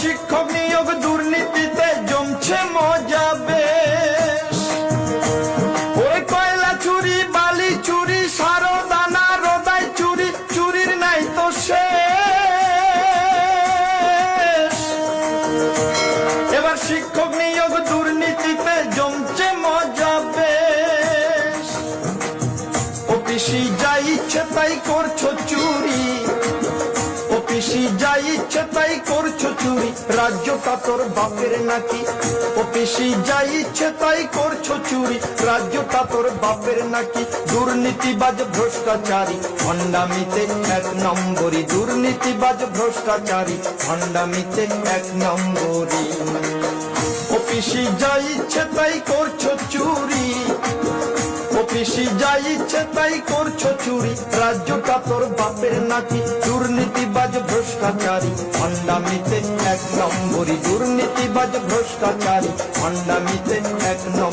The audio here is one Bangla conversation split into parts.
শিক্ষক নিয়োগ দুর্নীতিতে জমছে মজা বেশ। ওই কয়লা চুরি, বালি চুরি সারো দানা রোদাই চুরি, চুরির নাই তো শেষ। এবার শিক্ষক নিয়োগ দুর্নীতিতে জমছে মজা বেশ। অফিসি যা ইচ্ছে তাই করছ চুরি। চুরি। রাজ্যটা তোর বাপের নাকি? অফিসি যা ইচ্ছে তাই করছ চুরি। রাজ্যটা তোর বাপের নাকি? দুর্নীতিবাজ ভ্রষ্টাচারী। ভণ্ডামিতে এক নম্বরই। দুর্নীতিবাজ ভ্রষ্টাচারী। ভণ্ডামিতে এক নম্বরই। অফিসি যা ইচ্ছে তাই করছ চুরি। অফিসি যা ইচ্ছে তাই করছ চুরি। রাজ্যটা তোর বাপের নাকি? দুর্নীতিবাজ ভ্রষ্টাচারী। ভণ্ডামিতে এক নম্বরই দুর্নীতিবাজ ভ্রষ্টাচারী। ভণ্ডামিতে এক নম্বরই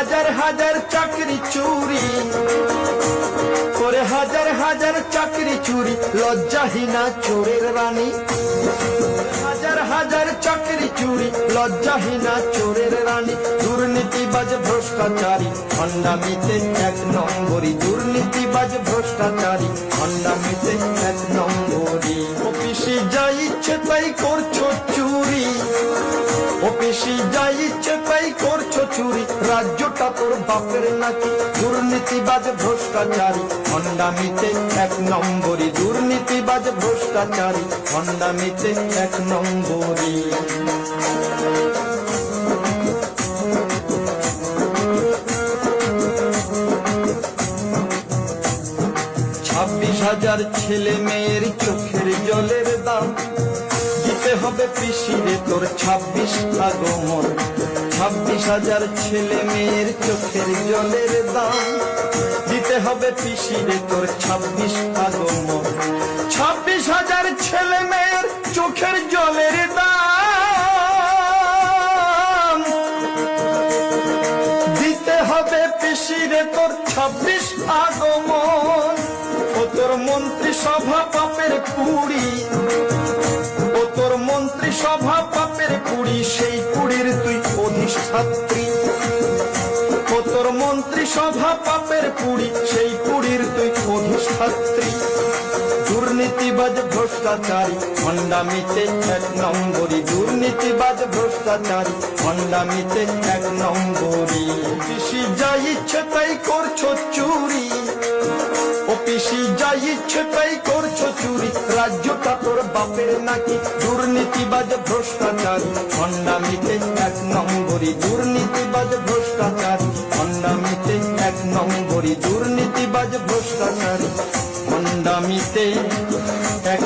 হাজার হাজার চাকরি চুরি। করে হাজার হাজার চাকরি চুরি, লজ্জাহীনা চোরের রানী। হাজার হাজার চাকরি চুরি, লজ্জাহীনা চোরের রানী। দুর্নীতিবাজ ভ্রষ্টাচারী খণ্ডামিতে এক নম্বরই দুর্নীতিবাজ ভ্রষ্টাচারী খণ্ডামিতে এক নম্বরই অফিসে যা ইচ্ছে তাই করছ চুরি। অফিসে যা ইচ্ছে তাই করছ চুরি। রাজ্যটা তোর বাপের নাকি দুর্নীতিবাজ ভ্রষ্টাচারী। খণ্ডামিতে এক নম্বরই দুর্নীতিবাজ ভ্রষ্টাচারী। খণ্ডামিতে এক নম্বরই। ছাব্বিশ হাজার ছেলে মেয়ের চোখের জলের দাম। হবে পিসিরে তোর ছাব্বিশ আগমন ছাব্বিশ হাজার ছেলে মেয়ের চোখের জলের দাম। দিতে হবে পিসিরে তোর ছাব্বিশ আগমন ছাব্বিশ হাজার ছেলে মেয়ের চোখের জলের দাম। দিতে হবে পিসিরে তোর ছাব্বিশ আগমন মন্ত্রী সভা পাপের কুড়ি। ও তোর মন্ত্রী সভা পাপের কুড়ি, সেই কুড়ির তুই অধিষ্ঠাত্রী। ও তোর মন্ত্রী সভা পাপের কুড়ি, সেই কুড়ির তুই অধিষ্ঠাত্রী। দুর্নীতিবাজ ভ্রষ্টাচারী খণ্ডামিতে এক নম্বরই দুর্নীতিবাজ ভ্রষ্টাচারী খণ্ডামিতে এক নম্বরই কৃষি যা ইচ্ছে তাই করছ চুরি। তাই করছ চুরি। রাজ্যটা তোর বাপের নাকি? ভ্রষ্টাচার। এক নম্বরই দুর্নীতিবাজ ভ্রষ্টাচার। খণ্ডামিতে এক নম্বরই দুর্নীতিবাজ ভ্রষ্টাচার। খণ্ডামিতে এক